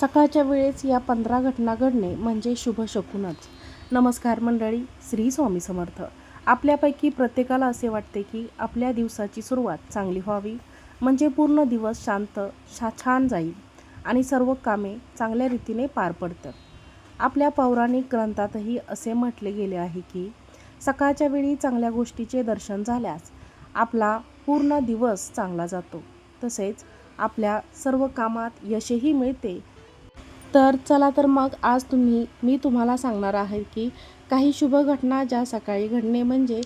सकाळच्या वेळेस या पंधरा घटना घडणे म्हणजे शुभ शकूनच. नमस्कार मंडळी श्री स्वामी समर्थ. आपल्यापैकी प्रत्येकाला असे वाटते की आपल्या दिवसाची सुरुवात चांगली व्हावी म्हणजे पूर्ण दिवस शांत शा छान जाईल आणि सर्व कामे चांगल्या रीतीने पार पडतात. आपल्या पौराणिक ग्रंथातही असे म्हटले गेले आहे की सकाळच्या वेळी चांगल्या गोष्टीचे दर्शन झाल्यास आपला पूर्ण दिवस चांगला जातो. तसेच आपल्या सर्व कामात यशही मिळते तर चला तर मग आज तुम्ही मी तुम्हाला सांगणार आहे की काही शुभ घटना ज्या सकाळी घडणे म्हणजे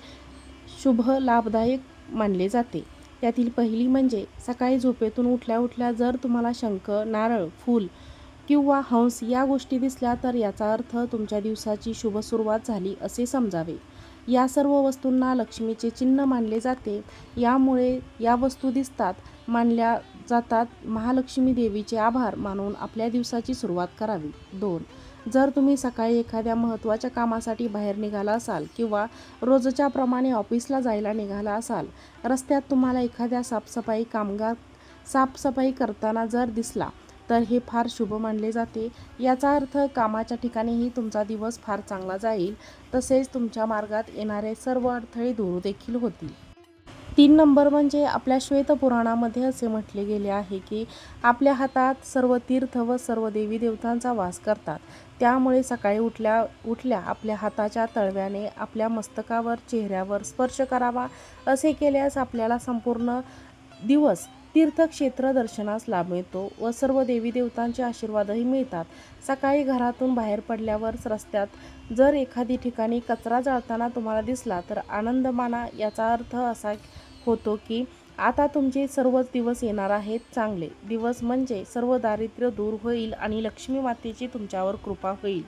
शुभ लाभदायक मानले जाते. त्यातील पहिली म्हणजे सकाळी झोपेतून उठल्या उठल्या जर तुम्हाला शंख नारळ फूल किंवा हंस या गोष्टी दिसल्या तर याचा अर्थ तुमच्या दिवसाची शुभ सुरुवात झाली असे समजावे. या सर्व वस्तूंना लक्ष्मीचे चिन्ह मानले जाते. यामुळे या वस्तू दिसतात. मानल्या जातात. महालक्ष्मी देवीचे आभार मानून आपल्या दिवसाची सुरुवात करावी. दोन जर तुम्ही सकाळी एखाद्या महत्त्वाच्या कामासाठी बाहेर निघाला असाल किंवा रोजच्या प्रमाणे ऑफिसला जायला निघाला असाल रस्त्यात तुम्हाला एखाद्या साफसफाई कामगार साफसफाई करताना जर दिसला तर हे फार शुभ मानले जाते. याचा अर्थ कामाच्या ठिकाणीही तुमचा दिवस फार चांगला जाईल. तसेच तुमच्या मार्गात येणारे सर्व अडथळे दूर देखील होतील. तीन नंबर म्हणजे आपल्या श्वेतपुराणामध्ये असे म्हटले गेले आहे की आपल्या हातात सर्व तीर्थ व सर्व देवी देवतांचा वास करतात. त्यामुळे सकाळी उठल्या उठल्या आपल्या हाताच्या तळव्याने आपल्या मस्तकावर चेहऱ्यावर स्पर्श करावा असे केल्यास आपल्याला संपूर्ण दिवस तीर्थक्षेत्र दर्शनास लाभ मिळतो व सर्व देवी देवतांचे आशीर्वादही मिळतात. सकाळी घरातून बाहेर पडल्यावर रस्त्यात जर एखादी ठिकाणी कचरा जाळताना तुम्हाला दिसला तर आनंद माना याचा अर्थ असा होतो की आता तुमचे सर्वच दिवस येणार आहेत चांगले. दिवस म्हणजे सर्व दारिद्र्य दूर होईल आणि लक्ष्मी मातेची तुमच्यावर कृपा होईल.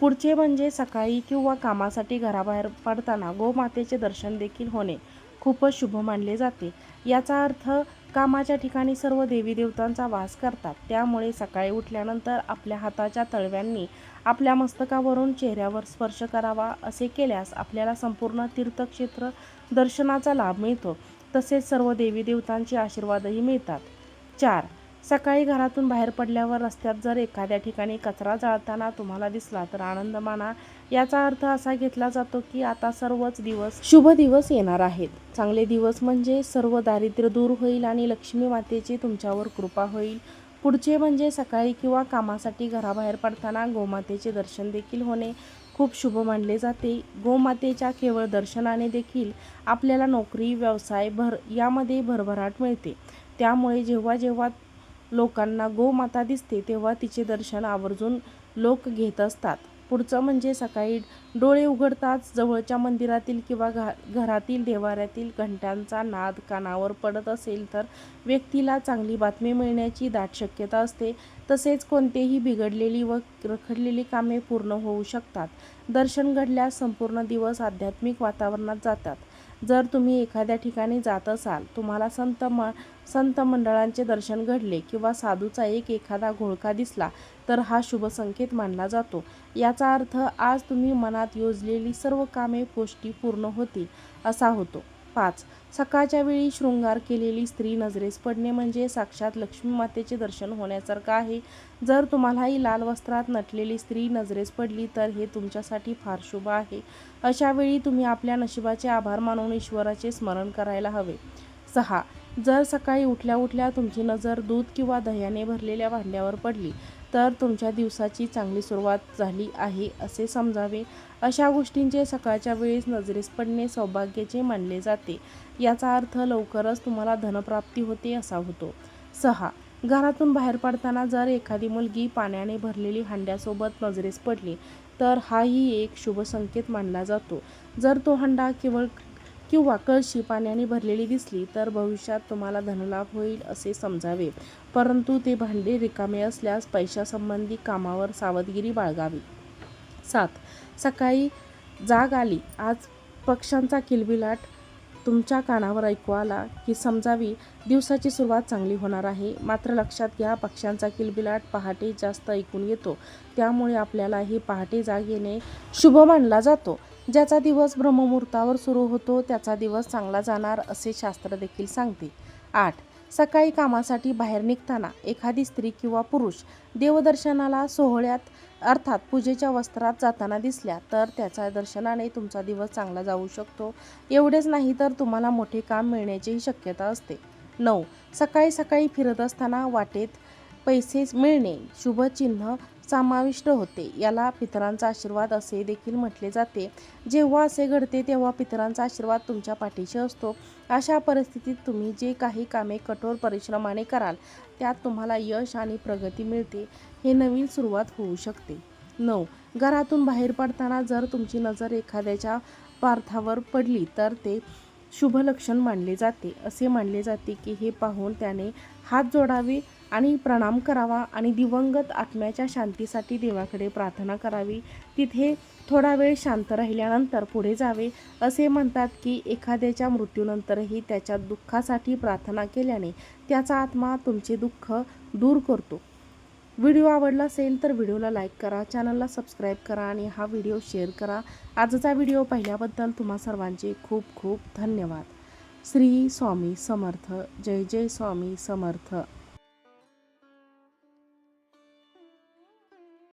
पुढचे म्हणजे सकाळी किंवा कामासाठी घराबाहेर पडताना गोमातेचे दर्शन देखील होणे. खूपच शुभ मानले जाते. याचा अर्थ कामाच्या ठिकाणी सर्व देवी देवतांचा वास करतात. त्यामुळे सकाळी उठल्यानंतर आपल्या हाताच्या तळव्यांनी आपल्या मस्तकावरून चेहऱ्यावर स्पर्श करावा असे केल्यास आपल्याला संपूर्ण तीर्थक्षेत्र दर्शनाचा लाभ मिळतो. तसेच सर्व देवी देवतांचे आशीर्वादही मिळतात. चार सकाळी घरातून बाहेर पडल्यावर रस्त्यात जर एखाद्या ठिकाणी कचरा जाळताना तुम्हाला दिसला तर आनंद माना याचा अर्थ असा घेतला जातो की आता सर्वच दिवस शुभ दिवस येणार आहेत. चांगले दिवस म्हणजे सर्व दारिद्र्य दूर होईल आणि लक्ष्मी मातेची तुमच्यावर कृपा होईल. पुढचे म्हणजे सकाळी किंवा कामासाठी घराबाहेर पडताना गोमातेचे दर्शन देखील होणे. खूप शुभ मानले जाते. गोमातेच्या केवळ दर्शनाने देखील आपल्याला नोकरी व्यवसाय भर यामध्ये भरभराट मिळते. त्यामुळे जेव्हा जेव्हा लोकांना गोमाता दिसते तेव्हा तिचे दर्शन आवर्जून लोक घेत असतात. पुढचं म्हणजे सकाळी डोळे उघडताच जवळच्या मंदिरातील किंवा घा घरातील देवाऱ्यातील घंट्यांचा नाद कानावर पडत असेल तर व्यक्तीला चांगली बातमी मिळण्याची दाट शक्यता असते. तसेच कोणतेही बिघडलेली व रखडलेली कामे पूर्ण होऊ शकतात. दर्शन घडल्यास संपूर्ण दिवस आध्यात्मिक वातावरणात जातात. जर तुम्ही एखाद्या ठिकाणी जात असाल तुम्हाला संत म संत मंडळांचे दर्शन घडले किंवा साधूचा एक एखादा घोळका दिसला तर हा शुभ संकेत मानला जातो. याचा अर्थ आज तुम्ही मनात योजलेली सर्व कामे गोष्टी पूर्ण होतील असा होतो. पाच. सकाळच्या वेळी शृंगार केलेली स्त्री नजरेस पडणे म्हणजे साक्षात लक्ष्मी मातेचे दर्शन होण्यासारखं आहे. जर तुम्हालाही लाल वस्त्रात नटलेली स्त्री नजरेस पडली तर हे तुमच्यासाठी फार शुभ आहे. अशा वेळी तुम्ही आपल्या नशिबाचे आभार मानून ईश्वराचे स्मरण करायला हवे. सहा. जर सकाळी उठल्या उठल्या तुमची नजर दूध किंवा दह्याने भरलेल्या भांड्यावर पडली तर तुमच्या दिवसाची चांगली सुरुवात झाली आहे असे समजावे. अशा गोष्टींचे सकाळच्या वेळेस नजरेस पडणे सौभाग्याचे मानले जाते. याचा अर्थ लवकरच तुम्हाला धनप्राप्ती होते असा होतो. सहा. घरातून बाहेर पडताना जर एखादी मुलगी पाण्याने भरलेली हांड्यासोबत नजरेस पडली तर हाही एक शुभ संकेत मानला जातो. जर तो हंडा केवळ किंवा कळशी पाण्याने भरलेली दिसली तर भविष्यात तुम्हाला धनलाभ होईल असे समजावे. परंतु ते भांडे रिकामे असल्यास पैशासंबंधी कामावर सावधगिरी बाळगावी. सात. सकाळी जाग आली. आज पक्ष्यांचा किलबिलाट तुमच्या कानावर ऐकू आला की समजावी दिवसाची सुरुवात चांगली होणार आहे. मात्र लक्षात घ्या पक्ष्यांचा किलबिलाट पहाटे जास्त ऐकून येतो. त्यामुळे आपल्याला हे पहाटे जाग येणे शुभ मानला जातो. ज्याचा दिवस ब्रह्ममुहूर्तावर सुरू होतो त्याचा दिवस चांगला जाणार असे शास्त्र देखील सांगते. आठ सकाळी कामासाठी बाहेर निघताना एखादी स्त्री किंवा पुरुष देवदर्शनाला सोहळ्यात अर्थात पूजेच्या वस्त्रात जाताना दिसल्या तर त्याच्या दर्शनाने तुमचा दिवस चांगला जाऊ शकतो. एवढेच नाही तर तुम्हाला मोठे काम मिळण्याचीही शक्यता असते. नऊ सकाळी सकाळी फिरत असताना वाटेत पैसे मिळणे शुभचिन्ह समाविष्ट होते. याला पितरांचा आशीर्वाद असे देखील म्हटले जाते. जेव्हा असे घडते तेव्हा पितरांचा आशीर्वाद तुमच्या पाठीशी असतो. अशा परिस्थितीत तुम्ही जे काही कामे कठोर परिश्रमाने कराल त्यात तुम्हाला यश आणि प्रगती मिळते. हे नवीन सुरुवात होऊ शकते. नऊ. घरातून बाहेर पडताना जर तुमची नजर एखाद्याच्या पार्थावर पडली तर ते शुभ लक्षण मानले जाते. असे मानले जाते की हे पाहून त्याने हात जोडावे आणि प्रणाम करावा आणि दिवंगत आत्म्याच्या शांतीसाठी देवाकडे प्रार्थना करावी. तिथे थोडा वेळ शांत राहिल्यानंतर पुढे जावे. असे म्हणतात की एखाद्याच्या मृत्यूनंतरही त्याच्या दुःखासाठी प्रार्थना केल्याने त्याचा आत्मा तुमचे दुःख दूर करतो. व्हिडिओ आवडला असेल तर व्हिडिओला लाईक करा चॅनलला सबस्क्राईब करा आणि हा व्हिडिओ शेअर करा. आजचा व्हिडिओ पाहिल्याबद्दल तुम्हा सर्वांचे खूप खूप धन्यवाद. श्री स्वामी समर्थ. जय जय स्वामी समर्थ.